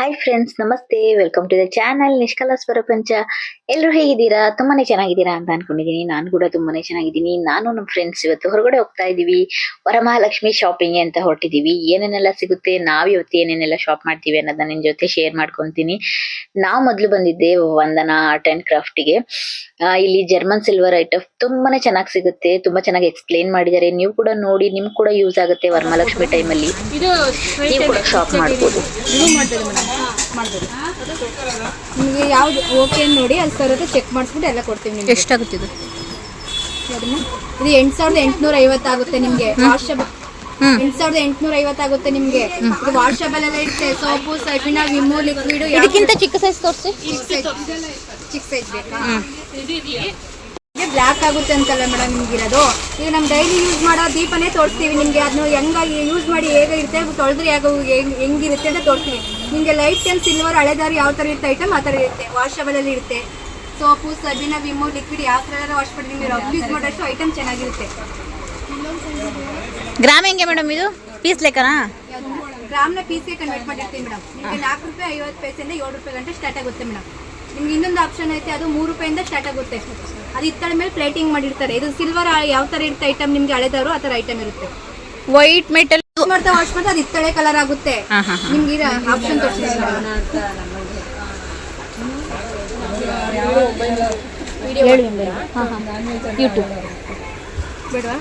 Hi friends ನಮಸ್ತೆ. Welcome to the channel Nishkala Swarapancha ಎಲ್ಲರೂ ಹೇಗಿದ್ದೀರಾ? ತುಂಬಾನೇ ಚೆನ್ನಾಗಿದ್ದೀರಾ ಅಂತ ಅನ್ಕೊಂಡಿದ್ದೀನಿ. ನಾನು ಕೂಡ ತುಂಬಾನೇ ಚೆನ್ನಾಗಿದ್ದೀನಿ. ನಾನು ನಮ್ಮ ಫ್ರೆಂಡ್ಸ್ ಇವತ್ತು ಹೊರಗಡೆ ಹೋಗ್ತಾ ಇದೀವಿ ವರಮಹಾಲಕ್ಷ್ಮಿ ಶಾಪಿಂಗ್ ಅಂತ ಹೊರಟಿದ್ದೀವಿ. ಏನೇನೆಲ್ಲ ಸಿಗುತ್ತೆ? ನಾವು ಇವತ್ತು ಏನೇನೆಲ್ಲ ಶಾಪ್ ಮಾಡ್ತೀವಿ ಅನ್ನೋದನ್ನ ನಿನ್ ಜೊತೆ ಶೇರ್ ಮಾಡ್ಕೊತೀನಿ. ನಾವು ಮೊದಲು ಬಂದಿದ್ದೆ ವಂದನಾ ಆರ್ಟ್ ಆ್ಯಂಡ್ ಕ್ರಾಫ್ಟಿಗೆ ಇಲ್ಲಿ ಜರ್ಮನ್ ಸಿಲ್ವರ್ ಐಟಮ್ ತುಂಬಾನೇ ಚೆನ್ನಾಗಿ ಸಿಗುತ್ತೆ. ತುಂಬಾ ಚೆನ್ನಾಗಿ ಎಕ್ಸ್ಪ್ಲೇನ್ ಮಾಡಿದ್ದಾರೆ. ನೀವು ಕೂಡ ನೋಡಿ ನಿಮ್ಗೆ ಕೂಡ ಯೂಸ್ ಆಗುತ್ತೆ ವರಮಹಾಲಕ್ಷ್ಮಿ ಟೈಮಲ್ಲಿ ಇದು ನೀವು ಕೂಡ ಶಾಪ್ ಮಾಡ್ಬೋದು. ಮಾಡ್ಬೋದು. ನಿಮಗೆ ಯಾವ್ದು ಓಕೆ ನೋಡಿ ಅಲ್ಲಿ ಸರ್ ಹತ್ರ ಚೆಕ್ ಮಾಡಿಸ್ಬಿಟ್ಟು ಎಲ್ಲ ಕೊಡ್ತೀವಿ ನಿಮ್ಗೆ. ಎಷ್ಟಾಗುತ್ತೆ ಇದು? ಅದನ್ನ ಇದು ಎಂಟು ಸಾವಿರದ ಎಂಟುನೂರ ಐವತ್ತಾಗುತ್ತೆ ನಿಮಗೆ. ವಾಟ್ಸಪ್ ಎಂಟು ಸಾವಿರದ ಎಂಟುನೂರ ಐವತ್ತಾಗುತ್ತೆ ನಿಮಗೆ. ಇದು ವಾಟ್ಸಪ್ಪಲ್ ಎಲ್ಲ ಇರುತ್ತೆ. ಸೋಪು ಸಬಿನ ವಿಮು ಲಿಕ್ವಿಡ್ ಇದಕ್ಕಿಂತ ಚಿಕ್ಕ ಸೈಜ್ ತೋರಿಸಿ. ಚಿಕ್ಕ ಸೈಜ್ ಬೇಕಾ? ಬ್ಲ್ಯಾಕ್ ಆಗುತ್ತೆ ಅಂತಲ್ಲ ಮೇಡಮ್ ನಿಮ್ಗೆ ಇರೋದು. ಈಗ ನಮ್ಮ ಡೈಲಿ ಯೂಸ್ ಮಾಡೋ ದೀಪನೇ ತೋರಿಸ್ತೀವಿ ನಿಮಗೆ. ಅದನ್ನು ಹೆಂಗಾಗಿ ಯೂಸ್ ಮಾಡಿ ಹೇಗೆ ಇರುತ್ತೆ ತೊಳೆದ್ರೆ ಹೇಗೆ ಹೆಂಗ್- ಹೆಂಗಿರುತ್ತೆ ಅಂತ ತೋರಿಸ್ತೀವಿ. ನಿಮಗೆ ಲೈಟ್ ಟೆನ್ ಸಿಲ್ವರ್ ಹಳೆದಾರಿ ಯಾವ ಥರ ಇರುತ್ತೆ ಐಟಮ್ ಆ ಥರ ಇರುತ್ತೆ. ವಾಶಬಲಲ್ಲಿ ಇರುತ್ತೆ. ಸೋಪು ಸಬಿನ ವಿಮು ಲಿಕ್ವಿಡ್ ಯಾವ ಥರ ಎಲ್ಲ ವಾಶ್ ಮಾಡಿ ನಿಮಗೆ ಯೂಸ್ ಮಾಡೋಷ್ಟು ಐಟಮ್ ಚೆನ್ನಾಗಿರುತ್ತೆ. ಗ್ರಾಮ್ ಹೆಂಗೆ ಮೇಡಮ್ ಇದು? ಪೀಸ್ ಲೆಕ್ಕನಾ? ಗ್ರಾಮ್ನ ಪೀಸ್ಗೆ ಕನ್ವರ್ಟ್ ಮಾಡಿರ್ತೀವಿ ಮೇಡಮ್ ನಿಮಗೆ ನಾಲ್ಕು ರೂಪಾಯಿ ಐವತ್ತು ಪೈಸೆಯಿಂದ ಏಳು ರೂಪಾಯಿ ಗಂಟೆ ಸ್ಟಾರ್ಟ್ ಆಗುತ್ತೆ ಮೇಡಮ್ ನಿಮ್ಗೆ ಇನ್ನೊಂದು ಆಪ್ಷನ್ ಐತೆ ಅದು ಮೂರು ರೂಪಾಯಿಂದ ಸ್ಟಾರ್ಟ್ ಆಗುತ್ತೆ. ಅದು ಇತ್ತಳ ಮೇಲೆ ಪ್ಲೇಟಿಂಗ್ ಮಾಡಿರ್ತಾರೆ. ಇದು ಸಿಲ್ವರ್ ಯಾವ ತರ ಇರುತ್ತೆ ಐಟಮ್ ನಿಮ್ಗೆ ಹಳೆದವರು ಆ ಥರ ಐಟಮ್ ಇರುತ್ತೆ. ವೈಟ್ ಮೆಟಲ್ ವಾಶ್ ಮಾಡ್ತಾ ವಾಶ್ ಮಾಡ್ತಾ ಅದು ಇತ್ತಳೆ ಕಲರ್ ಆಗುತ್ತೆ. ನಿಮ್ಗೆ ಆಪ್ಷನ್ ತೋರಿಸ್ತೀನಿ. ಯೂಟ್ಯೂಬ್ ಬೇಡವಾ?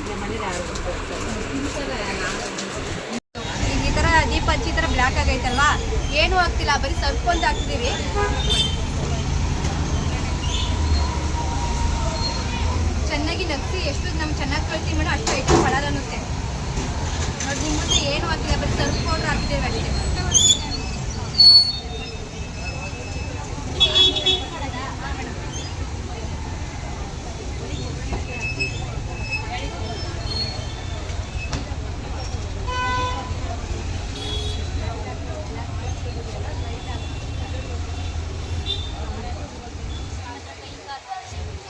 ಈ ಥರ ದೀಪ ಹಚ್ಚಿ ಈ ಥರ ಬ್ಲ್ಯಾಕ್ ಆಗೈತಲ್ವಾ? ಏನೂ ಆಗ್ತಿಲ್ಲ ಬರೀ ಸ್ವಲ್ಪ ಒಂದು ಹಾಕ್ತಿದೀವಿ. ಚೆನ್ನಾಗಿ ನಗ್ಸಿ ಎಷ್ಟು ನಮ್ಗೆ ಚೆನ್ನಾಗಿ ಕಳ್ತೀವಿ ಮೇಡಮ್ ಅಷ್ಟು ಐಟಮ್ ಕಲರ್ ಅನ್ನುತ್ತೆ. ನೋಡಿ ನಿಮ್ಮ ಮುಂದೆ ಏನು ಆಗಿಲ್ಲ ಬರೀ ಸರ್ಫ್ ಪೌಡ್ರ್ ಹಾಕಿದ್ದೇವೆ ಅಷ್ಟೇ.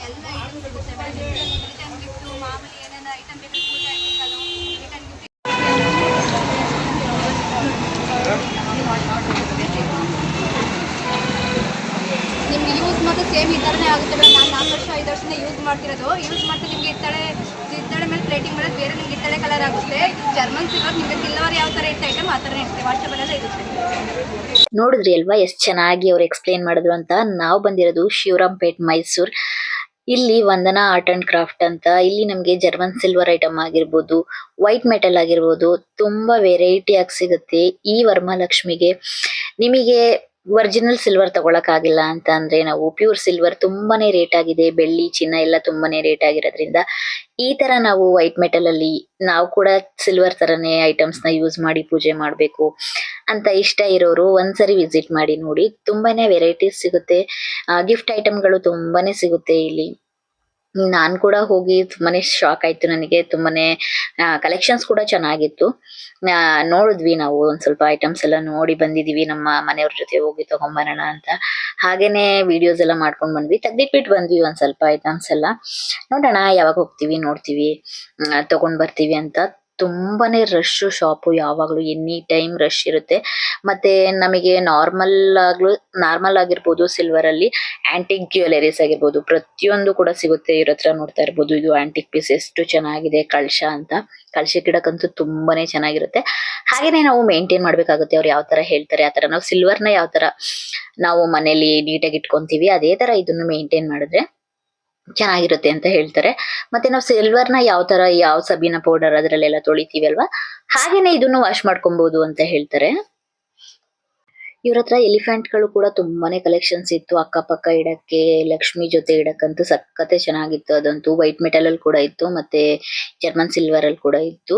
ಎಲ್ಲ ಐಟಮ್ ಸಿಗುತ್ತೆ ಮೇಡಮ್ ರಿಟರ್ನ್ ಗಿಫ್ಟು ಮಾಮೂಲಿ ಏನೇನು ಐಟಮ್ ಬೇಕು ಪೂಜಾ ಐಟಮ್ ರಿಟರ್ನ್ ಗಿಫ್ಟ್ ನಿಮ್ಗೆ ಯೂಸ್ ಮಾತ್ರ ಸೇಮ್ ಈ ಥರನೇ ಆಗುತ್ತೆ ಮೇಡಮ್ ನಾನು ನಾಲ್ಕು ವರ್ಷ ಐದು ವರ್ಷದಿಂದ ಯೂಸ್ ಮಾಡ್ತಿರೋದು ಯೂಸ್ ಮಾಡ್ತಾ ನಿಮ್ಗೆ ಇತ್ತಳೆ ಇತ್ತಳೆ ಮೇಲೆ ಪ್ಲೇಟಿಂಗ್ ಮಾಡೋದು ಬೇರೆ ನಿಮ್ಗೆ ಇತ್ತಳೆ ಕಲರ್ ಆಗುತ್ತೆ. ಜರ್ಮನ್ ಸಿಲ್ವರ್ ನಿಮಗೆ ಸಿಲ್ವರ್ ಯಾವ ತರ ಇಟ್ಟ ಐಟಮ್ ಆ ಥರನೇ ಇರುತ್ತೆ ವಾಟ್ಸಪ್ಪಲ್ಲೆಲ್ಲ ಇರುತ್ತೆ. ನೋಡಿದ್ರಿ ಅಲ್ವಾ ಎಷ್ಟು ಚೆನ್ನಾಗಿ ಅವ್ರು ಎಕ್ಸ್ಪ್ಲೇನ್ ಮಾಡಿದ್ರು ಅಂತ? ನಾವು ಬಂದಿರೋದು ಶಿವರಾಂಪೇಟ್, ಮೈಸೂರ್. ಇಲ್ಲಿ ವಂದನಾ ಆರ್ಟ್ ಅಂಡ್ ಕ್ರಾಫ್ಟ್ ಅಂತ. ಇಲ್ಲಿ ನಮಗೆ ಜರ್ಮನ್ ಸಿಲ್ವರ್ ಐಟಮ್ ಆಗಿರ್ಬೋದು ವೈಟ್ ಮೆಟಲ್ ಆಗಿರ್ಬೋದು, ತುಂಬಾ ವೆರೈಟಿ ಆಗಿ ಸಿಗುತ್ತೆ ಈ ವರಮಹಾಲಕ್ಷ್ಮಿಗೆ ನಿಮಗೆ ಒರಿಜಿನಲ್ ಸಿಲ್ವರ್ ತಗೊಳಕ್ ಆಗಿಲ್ಲ ಅಂತ ಅಂದ್ರೆ ನಾವು ಪ್ಯೂರ್ ಸಿಲ್ವರ್ ತುಂಬಾನೇ ರೇಟ್ ಆಗಿದೆ, ಬೆಳ್ಳಿ, ಚಿನ್ನ ಎಲ್ಲ ತುಂಬಾನೇ ರೇಟ್ ಆಗಿರೋದ್ರಿಂದ ಈ ತರ ನಾವು ವೈಟ್ ಮೆಟಲ್ ಅಲ್ಲಿ ನಾವು ಕೂಡ ಸಿಲ್ವರ್ ತರನೇ ಐಟಮ್ಸ್ನ ಯೂಸ್ ಮಾಡಿ ಪೂಜೆ ಮಾಡ್ಬೇಕು ಅಂತ ಇಷ್ಟ ಇರೋರು ಒಂದ್ಸರಿ ವಿಸಿಟ್ ಮಾಡಿ ನೋಡಿ. ತುಂಬಾನೇ ವೆರೈಟೀಸ್ ಸಿಗುತ್ತೆ. ಗಿಫ್ಟ್ ಐಟಮ್ಗಳು ತುಂಬಾನೇ ಸಿಗುತ್ತೆ ಇಲ್ಲಿ. ನಾನ್ ಕೂಡ ಹೋಗಿ ತುಂಬಾನೇ ಶಾಕ್ ಆಯ್ತು ನನಗೆ, ತುಂಬಾನೇ ಕಲೆಕ್ಷನ್ಸ್ ಕೂಡ ಚೆನ್ನಾಗಿತ್ತು. ನೋಡಿದ್ವಿ ನಾವು ಒಂದ್ ಸ್ವಲ್ಪ ಐಟಮ್ಸ್ ಎಲ್ಲ ನೋಡಿ ಬಂದಿದೀವಿ, ನಮ್ಮ ಮನೆಯವ್ರ ಜೊತೆ ಹೋಗಿ ತಗೊಂಬರೋಣ ಅಂತ. ಹಾಗೇನೆ ವಿಡಿಯೋಸ್ ಎಲ್ಲ ಮಾಡ್ಕೊಂಡ್ ಬಂದ್ವಿ. ತೆಗ್ದಿಟ್ಬಿಟ್ಟು ಬಂದ್ವಿ ಒಂದ್ ಸ್ವಲ್ಪ ಐಟಮ್ಸ್ ಎಲ್ಲ. ನೋಡೋಣ ಯಾವಾಗ ಹೋಗ್ತೀವಿ, ನೋಡ್ತೀವಿ ತಗೊಂಡ್ ಬರ್ತೀವಿ ಅಂತ. ತುಂಬಾನೇ ರಶ್ ಶಾಪು ಯಾವಾಗಲೂ ಎನಿ ಟೈಮ್ ರಶ್ ಇರುತ್ತೆ. ಮತ್ತೆ ನಮಗೆ ನಾರ್ಮಲ್ ಆಗ್ಲೂ ನಾರ್ಮಲ್ ಆಗಿರ್ಬೋದು ಸಿಲ್ವರ್ ಅಲ್ಲಿ ಆಂಟಿಕ್ ಜ್ಯುವೆಲರೀಸ್ ಆಗಿರ್ಬೋದು. ಪ್ರತಿಯೊಂದು ಕೂಡ ಸಿಗುತ್ತೆ ಇವ್ರ ಹತ್ರ ನೋಡ್ತಾ ಇರ್ಬೋದು. ಇದು ಆಂಟಿಕ್ ಪೀಸ್ ಎಷ್ಟು ಚೆನ್ನಾಗಿದೆ, ಕಳಶ ಅಂತ. ಕಳಶ ಗಿಡಕ್ಕಂತೂ ತುಂಬಾನೇ ಚೆನ್ನಾಗಿರುತ್ತೆ. ಹಾಗೇನೆ ನಾವು ಮೇಂಟೈನ್ ಮಾಡ್ಬೇಕಾಗುತ್ತೆ ಅವ್ರು ಯಾವ ತರ ಹೇಳ್ತಾರೆ, ಆ ತರ. ನಾವು ಸಿಲ್ವರ್ನ ಯಾವ ತರ ನಾವು ಮನೇಲಿ ನೀಟಾಗಿ ಇಟ್ಕೊಂತೀವಿ, ಅದೇ ತರ ಇದನ್ನು ಮೇಂಟೈನ್ ಮಾಡಿದ್ರೆ ಚೆನ್ನಾಗಿರುತ್ತೆ ಅಂತ ಹೇಳ್ತಾರೆ. ಮತ್ತೆ ನಾವು ಸಿಲ್ವರ್ನ ಯಾವ ತರ, ಯಾವ ಸಬೀನ ಪೌಡರ್ ಅದ್ರಲ್ಲೆಲ್ಲ ತೊಳಿತೀವಿ ಅಲ್ವಾ? ಹಾಗೇನೆ ಇದನ್ನು ವಾಶ್ ಮಾಡ್ಕೊಬಹುದು ಅಂತ ಹೇಳ್ತಾರೆ. ಇವ್ರ ಹತ್ರ ಎಲಿಫೆಂಟ್ಗಳು ಕೂಡ ತುಂಬಾನೇ ಕಲೆಕ್ಷನ್ಸ್ ಇತ್ತು. ಅಕ್ಕಪಕ್ಕ ಇಡಕ್ಕೆ, ಲಕ್ಷ್ಮಿ ಜೊತೆ ಇಡಕ್ಕಂತೂ ಸಕ್ಕತ್ತೆ ಚೆನ್ನಾಗಿತ್ತು. ಅದಂತೂ ವೈಟ್ ಮೆಟಲ್ ಅಲ್ಲಿ ಕೂಡ ಇತ್ತು, ಮತ್ತೆ ಜರ್ಮನ್ ಸಿಲ್ವರ್ ಅಲ್ಲಿ ಕೂಡ ಇತ್ತು.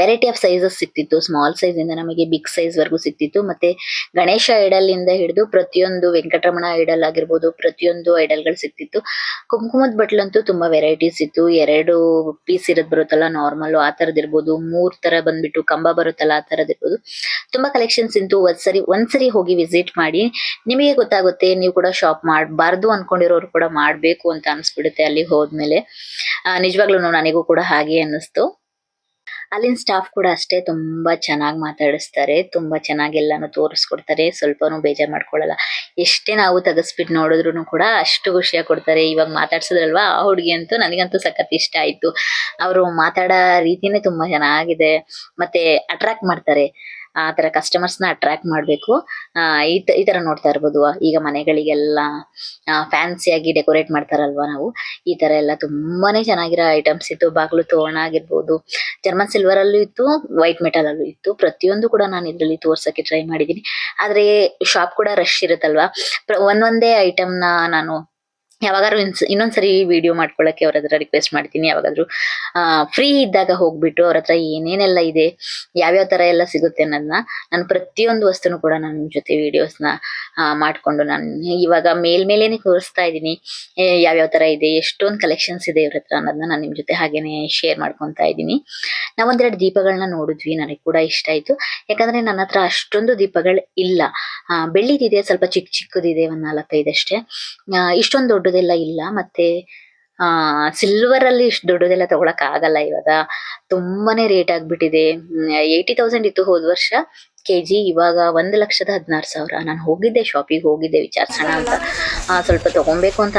ವೆರೈಟಿ ಆಫ್ ಸೈಜಸ್ ಸಿಕ್ತಿತ್ತು. ಸ್ಮಾಲ್ ಸೈಜ್ ಇಂದ ನಮಗೆ ಬಿಗ್ ಸೈಜ್ ವರೆಗೂ ಸಿಕ್ತಿತ್ತು. ಮತ್ತೆ ಗಣೇಶ ಐಡಲ್ ಇಂದ ಹಿಡಿದು ಪ್ರತಿಯೊಂದು ವೆಂಕಟರಮಣ ಐಡಲ್ ಆಗಿರ್ಬೋದು, ಪ್ರತಿಯೊಂದು ಐಡಲ್ಗಳು ಸಿಕ್ತಿತ್ತು. ಕುಂಕುಮದ ಬಟ್ಲಂತೂ ತುಂಬಾ ವೆರೈಟೀಸ್ ಇತ್ತು. ಎರಡು ಪೀಸ್ ಇರೋದ್ ಬರುತ್ತಲ್ಲ ನಾರ್ಮಲ್ ಆ ತರದ್ ಇರ್ಬೋದು. ಮೂರ್ ತರ ಬಂದ್ಬಿಟ್ಟು ಕಂಬ ಬರುತ್ತಲ್ಲ, ಆ ತರದ್ ಇರ್ಬೋದು. ತುಂಬಾ ಕಲೆಕ್ಷನ್ಸ್ ಇತ್ತು ಒಂದ್ಸರಿ ಒಂದ್ಸರಿ ಹೋಗಿ ವಿಸಿಟ್ ಮಾಡಿ, ನಿಮಗೆ ಗೊತ್ತಾಗುತ್ತೆ ನೀವು ಕೂಡ ಶಾಪ್ ಮಾಡಬಾರ್ದು ಅನ್ಕೊಂಡಿರೋರು ಕೂಡ ಮಾಡಬೇಕು ಅಂತ ಅನ್ಸ್ಬಿಡುತ್ತೆ ಅಲ್ಲಿ ಹೋದ್ಮೇಲೆ. ನಿಜವಾಗ್ಲೂ ನನಗೂ ಕೂಡ ಹಾಗೆ ಅನ್ನಿಸ್ತು. ಅಲ್ಲಿನ ಸ್ಟಾಫ್ ಕೂಡ ಅಷ್ಟೇ ತುಂಬಾ ಚೆನ್ನಾಗಿ ಮಾತಾಡಿಸ್ತಾರೆ, ತುಂಬಾ ಚೆನ್ನಾಗಿ ಎಲ್ಲಾನು ತೋರಿಸ್ಕೊಡ್ತಾರೆ, ಸ್ವಲ್ಪನೂ ಬೇಜಾರ್ ಮಾಡ್ಕೊಳ್ಳಲ್ಲ ಎಷ್ಟೇ ನಾವು ತಗಸ್ಬಿಟ್ಟು ನೋಡಿದ್ರು ಕೂಡ ಅಷ್ಟು ಖುಷಿಯಾಗಿ ಕೊಡ್ತಾರೆ. ಇವಾಗ ಮಾತಾಡ್ಸೋದ್ರಲ್ವಾ ಆ ಹುಡುಗಿ ಅಂತೂ ನನಗಂತೂ ಸಖತ್ ಇಷ್ಟ ಆಯ್ತು. ಅವರು ಮಾತಾಡೋ ರೀತಿನೇ ತುಂಬಾ ಚೆನ್ನಾಗಿದೆ. ಮತ್ತೆ ಅಟ್ರಾಕ್ಟ್ ಮಾಡ್ತಾರೆ. ಆ ತರ ಕಸ್ಟಮರ್ಸ್ನ ಅಟ್ರಾಕ್ಟ್ ಮಾಡಬೇಕು. ಈ ತರ ನೋಡ್ತಾ ಇರ್ಬೋದು. ಈಗ ಮನೆಗಳಿಗೆಲ್ಲ ಫ್ಯಾನ್ಸಿ ಆಗಿ ಡೆಕೋರೇಟ್ ಮಾಡ್ತಾರಲ್ವಾ ನಾವು? ಈ ತರ ಎಲ್ಲ ತುಂಬಾನೇ ಚೆನ್ನಾಗಿರೋ ಐಟಮ್ಸ್ ಇತ್ತು. ಬಾಗಿಲು ತೋರಣ ಆಗಿರ್ಬೋದು ಜರ್ಮನ್ ಸಿಲ್ವರ್ ಅಲ್ಲೂ ಇತ್ತು ವೈಟ್ ಮೆಟಲ್ ಅಲ್ಲೂ ಇತ್ತು. ಪ್ರತಿಯೊಂದು ಕೂಡ ನಾನು ಇದರಲ್ಲಿ ತೋರ್ಸಕ್ಕೆ ಟ್ರೈ ಮಾಡಿದೀನಿ ಆದ್ರೆ ಶಾಪ್ ಕೂಡ ರಶ್ ಇರುತ್ತಲ್ವಾ? ಒಂದೊಂದೇ ಐಟಮ್ನ ನಾನು ಯಾವಾಗಾದ್ರು ಇನ್ಸ್, ಇನ್ನೊಂದ್ಸರಿ ವಿಡಿಯೋ ಮಾಡ್ಕೊಳಕ್ಕೆ ಅವ್ರ ಹತ್ರ ರಿಕ್ವೆಸ್ಟ್ ಮಾಡ್ತೀನಿ. ಯಾವಾಗಾದ್ರೂ ಫ್ರೀ ಇದ್ದಾಗ ಹೋಗ್ಬಿಟ್ಟು ಅವ್ರ ಹತ್ರ ಏನೇನೆಲ್ಲ ಇದೆ, ಯಾವ್ಯಾವ ತರ ಎಲ್ಲ ಸಿಗುತ್ತೆ ಅನ್ನೋದನ್ನ ನಾನು ಪ್ರತಿಯೊಂದು ವಸ್ತುನು ಕೂಡ ನಾನು ನಿಮ್ಮ ಜೊತೆ ವಿಡಿಯೋಸ್ನ ಮಾಡ್ಕೊಂಡು ನಾನು ಇವಾಗ ಮೇಲ್ಮೇಲೇನೆ ತೋರಿಸ್ತಾ ಇದ್ದೀನಿ. ಯಾವ್ಯಾವ ತರ ಇದೆ, ಎಷ್ಟೊಂದು ಕಲೆಕ್ಷನ್ಸ್ ಇದೆ ಇವ್ರ ಹತ್ರ ಅನ್ನೋದನ್ನ ನಾನು ನಿಮ್ಮ ಜೊತೆ ಹಾಗೇನೆ ಶೇರ್ ಮಾಡ್ಕೊತಾ ಇದ್ದೀನಿ. ನಾವೊಂದೆರಡು ದೀಪಗಳನ್ನ ನೋಡಿದ್ವಿ, ನನಗೆ ಕೂಡ ಇಷ್ಟ ಆಯ್ತು. ಯಾಕಂದ್ರೆ ನನ್ನ ಹತ್ರ ಅಷ್ಟೊಂದು ದೀಪಗಳು ಇಲ್ಲ. ಬೆಳ್ಳಿದಿದೆ ಸ್ವಲ್ಪ ಚಿಕ್ಕ ಚಿಕ್ಕದಿದೆ, ಒಂದು ನಾಲ್ಕೈದಷ್ಟೇ ಇಷ್ಟೊಂದು ಇಷ್ಟೊಂದು ದೊಡ್ಡದೆಲ್ಲ ಇಲ್ಲ. ಮತ್ತೆ, ಆ ಸಿಲ್ವರ್ ಅಲ್ಲಿ ಇಷ್ಟು ದೊಡ್ಡದೆಲ್ಲ ತಗೊಳಕ್ ಆಗಲ್ಲ ಇವಾಗ. ತುಂಬಾನೇ ರೇಟ್ ಆಗ್ಬಿಟ್ಟಿದೆ. ಏಯ್ಟಿ ತೌಸಂಡ್ ಇತ್ತು ಹೋದ ವರ್ಷ. ಕೆಜಿ ಇವಾಗ ಒಂದ್ ಲಕ್ಷದ ಹದಿನಾರು ಸಾವಿರ. ನಾನು ಹೋಗಿದ್ದೆ ಶಾಪಿಗೆ ಹೋಗಿದ್ದೆ ವಿಚಾರಿಸೋಣ ಅಂತ. ಸ್ವಲ್ಪ ತಗೊಬೇಕು ಅಂತ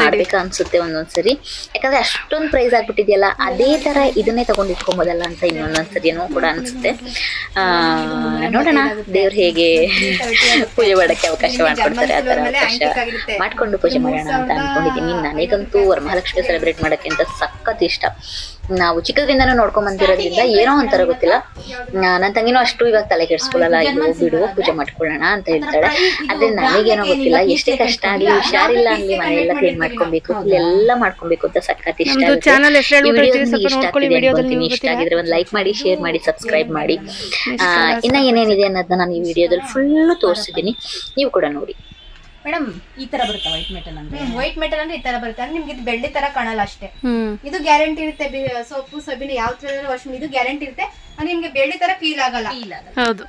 ಮಾಡ್ಬೇಕು ಅನ್ಸುತ್ತೆ ಒಂದೊಂದ್ಸರಿ. ಯಾಕಂದ್ರೆ ಅಷ್ಟೊಂದು ಪ್ರೈಸ್ ಆಗ್ಬಿಟ್ಟಿದೆಯಲ್ಲ ಅದೇ ತರ ಇದನ್ನೇ ತಗೊಂಡ್ ಇಟ್ಕೊಂಬೋದಲ್ಲ ಅಂತ ಇನ್ನೊಂದೊಂದ್ಸರಿನೂ ಕೂಡ ಅನ್ಸುತ್ತೆ. ಆ ನೋಡೋಣ ದೇವ್ರು ಹೇಗೆ ಪೂಜೆ ಮಾಡಕ್ಕೆ ಅವಕಾಶ ಮಾಡ್ಕೊಡ್ತಾರೆ ಆ ತರ ಅವಕಾಶ ಮಾಡ್ಕೊಂಡು ಪೂಜೆ ಮಾಡೋಣ ಅಂತ ಅನ್ಕೊಂಡಿದೀನಿ ನನಗಂತೂ ವರಮಹಾಲಕ್ಷ್ಮಿ ಸೆಲೆಬ್ರೇಟ್ ಮಾಡಕ್ಕೆ ಅಂತ ಸಖತ್ ಇಷ್ಟ. ನಾವು ಚಿಕ್ಕದ್ರಿಂದನೂ ನೋಡ್ಕೊಂಡ್ ಬಂದಿರೋದ್ರಿಂದ ಏನೋ ಒಂಥರ ಗೊತ್ತಿಲ್ಲ. ನನ್ನ ನನ್ ತಂಗಿನೂ ಅಷ್ಟು ಇವಾಗ ತಲೆ ಕೆಡ್ಸ್ಕೊಳಲ್ಲ ಅಯ್ಯೋ ಬಿಡು ಪೂಜೆ ಮಾಡ್ಕೊಳ್ಳೋಣ ಅಂತ ಹೇಳ್ತಾಳೆ. ಆದ್ರೆ ನನಗೇನೋ ಗೊತ್ತಿಲ್ಲ ಎಷ್ಟೇ ಕಷ್ಟ ಆಗ್ಲಿ ಹುಷಾರಿಲ್ಲ ಆಗ್ಲಿ ಮನೆಯೆಲ್ಲ ಕ್ಲೀನ್ ಮಾಡ್ಕೊಬೇಕು ಇಲ್ಲೆಲ್ಲ ಮಾಡ್ಕೊಬೇಕು ಅಂತ ಸಖತ್ ಇಷ್ಟ ಇಷ್ಟ ಆಗ್ತಿದೆ ಅನ್ಕೊಂತೀನಿ. ಆಗಿದ್ರೆ ಒಂದು ಲೈಕ್ ಮಾಡಿ ಶೇರ್ ಮಾಡಿ ಸಬ್ಸ್ಕ್ರೈಬ್ ಮಾಡಿ. ಇನ್ನ ಏನೇನಿದೆ ಅನ್ನೋದನ್ನ ನಾನು ಈ ವಿಡಿಯೋದಲ್ಲಿ ಫುಲ್ ತೋರಿಸಿದ್ದೀನಿ. ನೀವು ಕೂಡ ನೋಡಿ. ಮೇಡಮ್ ಈ ತರ ಬರುತ್ತೆ ವೈಟ್ ಮೆಟಲ್ ಅಂದ್ರೆ? ವೈಟ್ ಮೆಟಲ್ ಅಂದ್ರೆ ಈ ತರ ಬರುತ್ತೆ. ಅಂದ್ರೆ ನಿಮ್ಗೆ ಇದು ಬೆಳ್ಳಿ ತರ ಕಾಣಲ್ಲ ಅಷ್ಟೇ. ಹ್ಮ್. ಇದು ಗ್ಯಾರಂಟಿ ಇರುತ್ತೆ ಬಿ- ಸೋಪು ಸಬಿನ ಯಾವ ತರ ವಾಶ್ ಇದು ಗ್ಯಾರಂಟಿ ಇರುತ್ತೆ. ಅಂದ್ರೆ ನಿಮ್ಗೆ ಬೆಳ್ಳಿ ತರ ಫೀಲ್ ಆಗಲ್ಲ. ಫೀಲ್ ಆಗಲ್ಲ. ಹೌದು.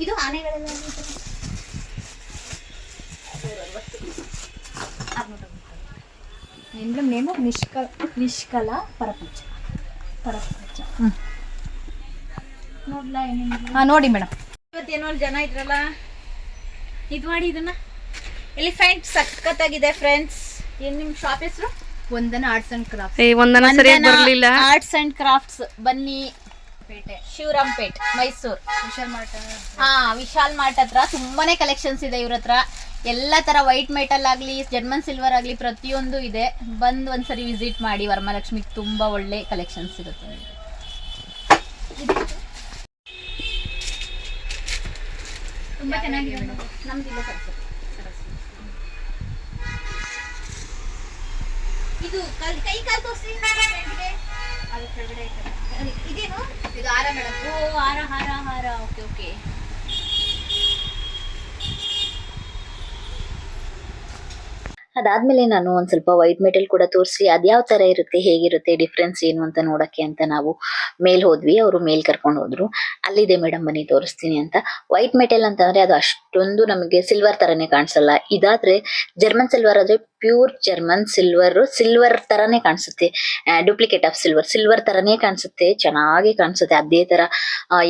ಇದು ಆನೆಗಳೆಲ್ಲ ಎಂಬ್ಲಮ್ ನೇಮು? ನಿಷ್ಕಲ ನಿಷ್ಕಲ ಪರಪಂಚ. ಪರಪಂಚ. ನೋಡ್ಲಾ ನೋಡಿ ಮೇಡಮ್. ಇವತ್ತೇನೋ ಜನ ಇದ್ರಲ್ಲ ಇದು ಮಾಡಿ ಇದನ್ನ. ಎಲಿಫೆಂಟ್ ಸಖತ್ತಾಗಿದೆ ಫ್ರೆಂಡ್ಸ್ ಏನ್ ನಿಮ್ ಶಾಪ್ ಹೆಸರು? ಒಂದನ ಆರ್ಟ್ಸ್ ಅಂಡ್ ಕ್ರಾಫ್ಟ್ ಏ ಒಂದನ ಸರಿಯಾಗಿ ಬರಲಿಲ್ಲ. ಆರ್ಟ್ಸ್ ಅಂಡ್ ಕ್ರಾಫ್ಟ್ಸ್ ಬನ್ನಿ. ಪೇಟೆ. ಶಿವರಾಮ್ಪೇಟ್ ಮೈಸೂರು. ವಿಶಾಲ್ ಮಾರ್ಟ್ ಹಾ ವಿಶಾಲ್ ಮಾರ್ಟ್ ಹತ್ರ. ತುಂಬಾನೇ ಕಲೆಕ್ಷನ್ಸ್ ಇದೆ ಇವ್ರ ಹತ್ರ. ಎಲ್ಲ ತರ ವೈಟ್ ಮೆಟಲ್ ಆಗ್ಲಿ ಜರ್ಮನ್ ಸಿಲ್ವರ್ ಆಗ್ಲಿ ಪ್ರತಿಯೊಂದು ಇದೆ. ಬಂದ್ ಒಂದ್ಸರಿ ವಿಸಿಟ್ ಮಾಡಿ. ವರಮಹಾಲಕ್ಷ್ಮಿಗೆ ತುಂಬಾ ಒಳ್ಳೆ ಕಲೆಕ್ಷನ್ಸ್ ಇರುತ್ತೆ ತುಂಬಾ ಚೆನ್ನಾಗಿದೆ ನಮ್ದಿಲ್ಲ ಇದು ಕಲ್ ಕೈ ಕಾಲು ತೋರಿಸಿ ಅದು ಕೆಳಗಡೆ ಇದೇನು? ಇದು ಆರ ಮೇಡಮ್. ಓ ಹಾರ ಹಾರ ಹಾರ. Okay okay. ಅದಾದ್ಮೇಲೆ ನಾನು ಒಂದ್ ಸ್ವಲ್ಪ ವೈಟ್ ಮೆಟಲ್ ಕೂಡ ತೋರಿಸಿ ಅದ್ಯಾವ ತರ ಇರುತ್ತೆ, ಹೇಗಿರುತ್ತೆ ಡಿಫ್ರೆನ್ಸ್ ಏನು ಅಂತ ನೋಡಕ್ಕೆ ಅಂತ ನಾವು ಮೇಲ್ ಹೋದ್ವಿ, ಅವರು ಮೇಲ್ ಕರ್ಕೊಂಡು ಹೋದ್ರು. ಅಲ್ಲಿದೆ ಮೇಡಮ್ ಬನ್ನಿ, ತೋರಿಸ್ತೀನಿ ಅಂತ. ವೈಟ್ ಮೆಟಲ್ ಅಂತಂದ್ರೆ ಅದು ಅಷ್ಟೊಂದು ನಮಗೆ ಸಿಲ್ವರ್ ತರನೇ ಕಾಣಿಸಲ್ಲ. ಇದಾದ್ರೆ ಜರ್ಮನ್ ಸಿಲ್ವರ್ ಆದ್ರೆ ಪ್ಯೂರ್ ಜರ್ಮನ್ ಸಿಲ್ವರ್ ಸಿಲ್ವರ್ ತರನೇ ಕಾಣಿಸುತ್ತೆ. ಡೂಪ್ಲಿಕೇಟ್ ಆಫ್ ಸಿಲ್ವರ್ ಸಿಲ್ವರ್ ತರನೇ ಕಾಣಿಸುತ್ತೆ, ಚೆನ್ನಾಗಿ ಕಾಣಿಸುತ್ತೆ. ಅದೇ ತರ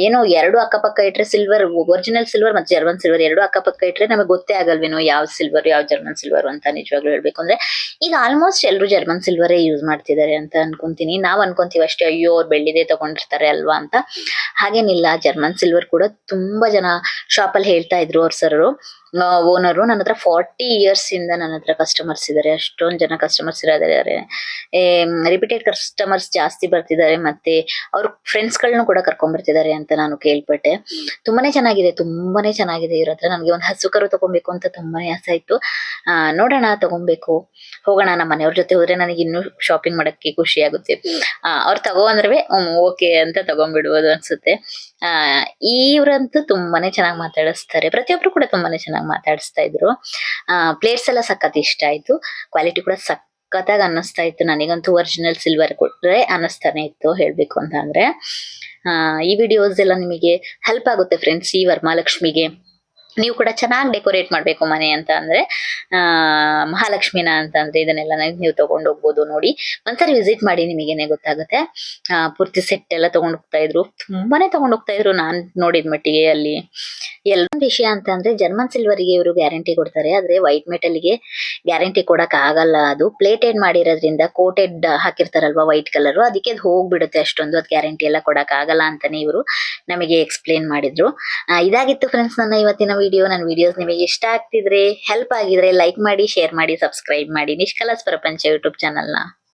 ಏನೋ ಎರಡು ಅಕ್ಕಪಕ್ಕ ಇಟ್ರೆ ಸಿಲ್ವರ್ ಒರಿಜಿನಲ್ ಸಿಲ್ವರ್ ಮತ್ತೆ ಜರ್ಮನ್ ಸಿಲ್ವರ್ ಎರಡು ಅಕ್ಕಪಕ್ಕ ಇಟ್ರೆ ನಮಗೆ ಗೊತ್ತೇ ಆಗಲ್ವೇನೋ, ಯಾವ ಸಿಲ್ವರ್ ಯಾವ ಜರ್ಮನ್ ಸಿಲ್ವರ್ ಅಂತ ನಿಜವಾಗ್ಲೂ ಹೇಳ್ಬೇಕು ಅಂದ್ರೆ, ಈಗ ಆಲ್ಮೋಸ್ಟ್ ಎಲ್ಲರೂ ಜರ್ಮನ್ ಸಿಲ್ವರೇ ಯೂಸ್ ಮಾಡ್ತಿದ್ದಾರೆ ಅಂತ ಅನ್ಕೊಂತೀನಿ. ನಾವ್ ಅನ್ಕೊಂತೀವಿ ಅಷ್ಟೇ, ಅಯ್ಯೋ, ಅವ್ರು ಬೆಳ್ಳಿದೇ ತಗೊಂಡಿರ್ತಾರೆ ಅಲ್ವಾ? ಅಂತ. ಹಾಗೇನಿಲ್ಲ ಜರ್ಮನ್ ಸಿಲ್ವರ್ ಕೂಡ ತುಂಬಾ ಜನ ಶಾಪಲ್ಲಿ ಹೇಳ್ತಾ ಇದ್ರು ಅವ್ರ ಸರ್ ಓನರು ನನ್ನ ಹತ್ರ ಫಾರ್ಟಿ ಇಯರ್ಸ್ ಇಂದ ನನ್ನ ಹತ್ರ ಕಸ್ಟಮರ್ಸ್ ಇದ್ದಾರೆ ಅಷ್ಟೊಂದು ಜನ ಕಸ್ಟಮರ್ಸ್ ಇರೋದಾರೆ ರಿಪೀಟೆಡ್ ಕಸ್ಟಮರ್ಸ್ ಜಾಸ್ತಿ ಬರ್ತಿದ್ದಾರೆ ಮತ್ತೆ ಅವ್ರ ಫ್ರೆಂಡ್ಸ್ ಗಳನ್ನೂ ಕೂಡ ಕರ್ಕೊಂಡ್ ಬರ್ತಿದ್ದಾರೆ ಅಂತ ನಾನು ಕೇಳ್ಪಟ್ಟೆ. ತುಂಬಾನೇ ಚೆನ್ನಾಗಿದೆ ತುಂಬಾನೇ ಚೆನ್ನಾಗಿದೆ ಇವ್ರ ಹತ್ರ. ನನಗೆ ಒಂದು ಹಸು ಕರು ತಗೊಬೇಕು ಅಂತ ತುಂಬಾನೇ ಆಸೆ ಆಯ್ತು. ನೋಡೋಣ, ತಗೊಬೇಕು. ಹೋಗೋಣ ನಮ್ಮ ಮನೆಯವ್ರ ಜೊತೆ ಹೋದ್ರೆ ನನಗೆ ಇನ್ನೂ ಶಾಪಿಂಗ್ ಮಾಡಕ್ಕೆ ಖುಷಿ ಆಗುತ್ತೆ. ಅವ್ರು ತಗೋ ಅಂದ್ರೆ ಓಕೆ ಅಂತ ತಗೊಂಡ್ಬಿಡ್ಬೋದು ಅನ್ಸುತ್ತೆ. ಇವ್ರಂತೂ ತುಂಬಾನೇ ಚೆನ್ನಾಗಿ ಮಾತಾಡಿಸ್ತಾರೆ. ಪ್ರತಿಯೊಬ್ರು ಕೂಡ ತುಂಬಾನೇ ಚೆನ್ನಾಗಿ ಮಾತಾಡಿಸ್ತಾ ಇದ್ರು. ಪ್ಲೇಟ್ಸ್ ಎಲ್ಲ ಸಖತ್ ಇಷ್ಟ ಆಯ್ತು. ಕ್ವಾಲಿಟಿ ಕೂಡ ಸಖತ್ತಾಗಿ ಅನ್ನಿಸ್ತಾ ಇತ್ತು. ನನಗಂತೂ ಒರಿಜಿನಲ್ ಸಿಲ್ವರ್ ಕೊಟ್ರೆ ಅನ್ನಿಸ್ತಾನೆ ಇತ್ತು ಹೇಳ್ಬೇಕು ಅಂತ ಅಂದ್ರೆ. ಈ ವಿಡಿಯೋಸ್ ಎಲ್ಲ ನಿಮಗೆ ಹೆಲ್ಪ್ ಆಗುತ್ತೆ ಫ್ರೆಂಡ್ಸ್ ಈ ವರಮಹಾಲಕ್ಷ್ಮಿಗೆ ನೀವು ಕೂಡ ಚೆನ್ನಾಗಿ ಡೆಕೋರೇಟ್ ಮಾಡಬೇಕು ಮನೆ ಅಂತ ಅಂದ್ರೆ, ಆ, ಮಹಾಲಕ್ಷ್ಮಿನ ಅಂತ ಅಂದ್ರೆ ಇದನ್ನೆಲ್ಲ ನೀವು ತಗೊಂಡು ಹೋಗ್ಬೋದು ನೋಡಿ. ಒಂದ್ಸರಿ ವಿಸಿಟ್ ಮಾಡಿ ನಿಮಗೇನೆ ಗೊತ್ತಾಗುತ್ತೆ. ಪೂರ್ತಿ ಸೆಟ್ ಎಲ್ಲ ತಗೊಂಡು ಹೋಗ್ತಾ ಇದ್ರು. ತುಂಬಾನೇ ತಗೊಂಡು ಹೋಗ್ತಾ ಇದ್ರು ನಾನ್ ನೋಡಿದ ಮಟ್ಟಿಗೆ ಅಲ್ಲಿ. ಎಲ್ಲೊಂದು ವಿಷಯ ಅಂತ ಅಂದ್ರೆ ಜರ್ಮನ್ ಸಿಲ್ವರ್ಗೆ ಇವರು ಗ್ಯಾರಂಟಿ ಕೊಡ್ತಾರೆ. ಆದ್ರೆ ವೈಟ್ ಮೆಟಲ್ಗೆ ಗ್ಯಾರಂಟಿ ಕೊಡಕ್ ಆಗಲ್ಲ ಅದು. ಪ್ಲೇಟೆಡ್ ಮಾಡಿರೋದ್ರಿಂದ ಕೋಟೆಡ್ ಹಾಕಿರ್ತಾರಲ್ವಾ ವೈಟ್ ಕಲರ್ ಅದಕ್ಕೆ ಅದು ಹೋಗ್ಬಿಡುತ್ತೆ ಅಷ್ಟೊಂದು. ಅದು ಗ್ಯಾರಂಟಿ ಎಲ್ಲ ಕೊಡಕ್ ಆಗಲ್ಲ ಅಂತಾನೆ ಇವರು ನಮಗೆ ಎಕ್ಸ್ಪ್ಲೇನ್ ಮಾಡಿದ್ರು. ಇದಾಗಿತ್ತು ಫ್ರೆಂಡ್ಸ್ ನನ್ನ ಇವತ್ತಿನ ವಿಡಿಯೋ ನನ್ನ ವಿಡಿಯೋಸ್ ನಿಮಗೆ ಇಷ್ಟ ಆಗ್ತಿದ್ರೆ ಹೆಲ್ಪ್ ಆಗಿದ್ರೆ ಲೈಕ್ ಮಾಡಿ ಶೇರ್ ಮಾಡಿ ಸಬ್ಸ್ಕ್ರೈಬ್ ಮಾಡಿ. ನಿಷ್ಕಲಸ್ ಪ್ರಪಂಚ ಯೂಟ್ಯೂಬ್ ಚಾನಲ್ನ